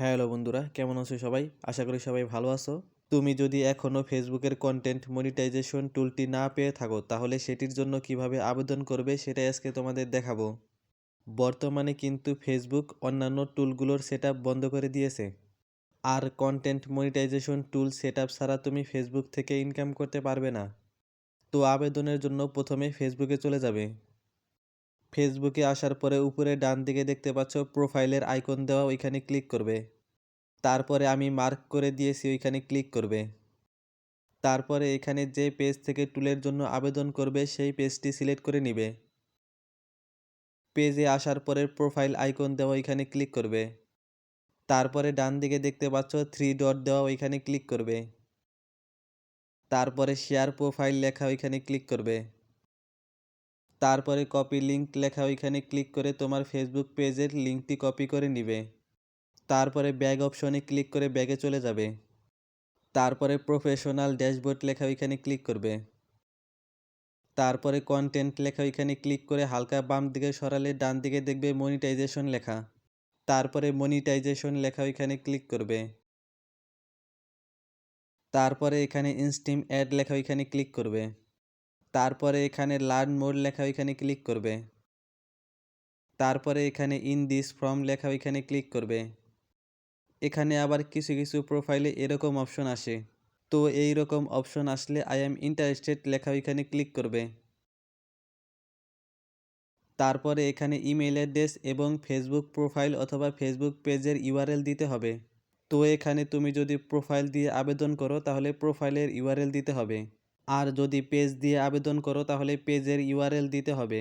Hello বন্ধুরা, কেমন আছো সবাই? আশা করি সবাই ভালো আছো। তুমি যদি এখনও ফেসবুকের কন্টেন্ট মনিটাইজেশন টুলটি না পেয়ে থাকো, তাহলে সেটির জন্য কীভাবে আবেদন করবে সেটাই আজকে তোমাদের দেখাবো। বর্তমানে কিন্তু ফেসবুক অন্যান্য টুলগুলোর সেট বন্ধ করে দিয়েছে। আর কন্টেন্ট মনিটাইজেশন টুল সেট ছাড়া তুমি ফেসবুক থেকে ইনকাম করতে পারবে না। তো আবেদনের জন্য প্রথমে ফেসবুকে চলে যাবে। ফেসবুকে আসার পরে উপরে ডান দিকে দেখতে পাচ্ছ প্রোফাইলের আইকন দেওয়া ওইখানে ক্লিক করবে। তারপরে আমি মার্ক করে দিয়েছি ওইখানে ক্লিক করবে। তারপরে এখানে যে পেজ থেকে টুলের জন্য আবেদন করবে সেই পেজটি সিলেক্ট করে নিবে। পেজে আসার পরে প্রোফাইল আইকন দেওয়া ওইখানে ক্লিক করবে। তারপরে ডান দিকে দেখতে পাচ্ছ থ্রি ডট দেওয়া ওইখানে ক্লিক করবে। তারপরে শেয়ার প্রোফাইল লেখা ওইখানে ক্লিক করবে। তারপরে কপি লিঙ্ক লেখা ওইখানে ক্লিক করে তোমার ফেসবুক পেজের লিঙ্কটি কপি করে নিবে। তারপরে ব্যাগ অপশনে ক্লিক করে ব্যাগে চলে যাবে। তারপরে প্রফেশনাল ড্যাশবোর্ড লেখা ওইখানে ক্লিক করবে। তারপরে কন্টেন্ট লেখা ওইখানে ক্লিক করে হালকা বাম দিকে সরালে ডান দিকে দেখবে মনিটাইজেশন লেখা। তারপরে মনিটাইজেশন লেখা ওইখানে ক্লিক করবে। তারপরে এখানে ইনস্টিম অ্যাড লেখা ওইখানে ক্লিক করবে। তারপরে এখানে লার্ন মোড লেখা ওইখানে ক্লিক করবে। তারপরে এখানে ইন দিস ফর্ম লেখা ওইখানে ক্লিক করবে। এখানে আবার কিছু কিছু প্রোফাইলে এরকম অপশন আসে। তো এই রকম অপশন আসলে আই এম ইন্টারেস্টেড লেখা ওইখানে ক্লিক করবে। তারপরে এখানে ইমেল অ্যাড্রেস এবং ফেসবুক প্রোফাইল অথবা ফেসবুক পেজের ইউআরএল দিতে হবে। তো এখানে তুমি যদি প্রোফাইল দিয়ে আবেদন করো তাহলে প্রোফাইলের ইউআরএল দিতে হবে। আর যদি পেজ দিয়ে আবেদন করো, তাহলে পেজের ইউআরএল দিতে হবে।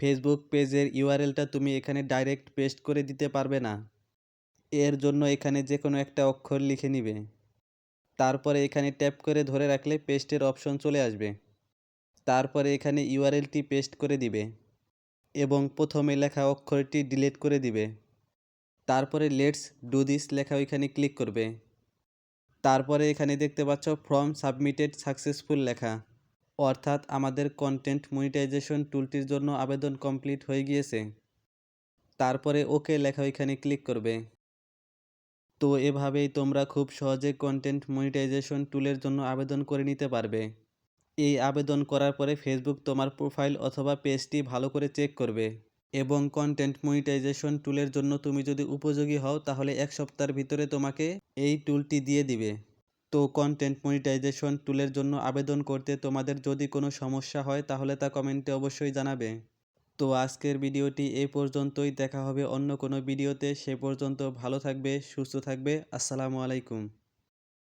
ফেসবুক পেজের ইউআরএলটা তুমি এখানে ডাইরেক্ট পেস্ট করে দিতে পারবে না। এর জন্য এখানে যে কোনো একটা অক্ষর লিখে নিবে। তারপরে এখানে ট্যাপ করে ধরে রাখলে পেস্টের অপশন চলে আসবে। তারপরে এখানে ইউআরএলটি পেস্ট করে দিবে এবং প্রথমে লেখা অক্ষরটি ডিলিট করে দিবে। তারপরে লেটস ডু দিস লেখা ওইখানে ক্লিক করবে। তারপরে এখানে দেখতে পাচ্ছ ফর্ম সাবমিটেড সাকসেসফুল লেখা। অর্থাৎ আমাদের কন্টেন্ট মনিটাইজেশন টুলটির জন্য আবেদন কমপ্লিট হয়ে গিয়েছে। তারপরে ওকে লেখা ওইখানে ক্লিক করবে। তো এভাবেই তোমরা খুব সহজে কন্টেন্ট মনিটাইজেশন টুলের জন্য আবেদন করে নিতে পারবে। এই আবেদন করার পরে ফেসবুক তোমার প্রোফাইল অথবা পেজটি ভালো করে চেক করবে। এবং কন্টেন্ট মনিটাইজেশন টুলের জন্য তুমি যদি উপযোগী হও, তাহলে এক সপ্তাহের ভিতরে তোমাকে এই টুলটি দিয়ে দিবে। তো কন্টেন্ট মনিটাইজেশন টুলের জন্য আবেদন করতে তোমাদের যদি কোনো সমস্যা হয়, তাহলে তা কমেন্টে অবশ্যই জানাবে। তো আজকের ভিডিওটি এ পর্যন্তই, দেখা হবে অন্য কোনো ভিডিওতে। সে পর্যন্ত ভালো থাকবে, সুস্থ থাকবে। আসসালামু আলাইকুম।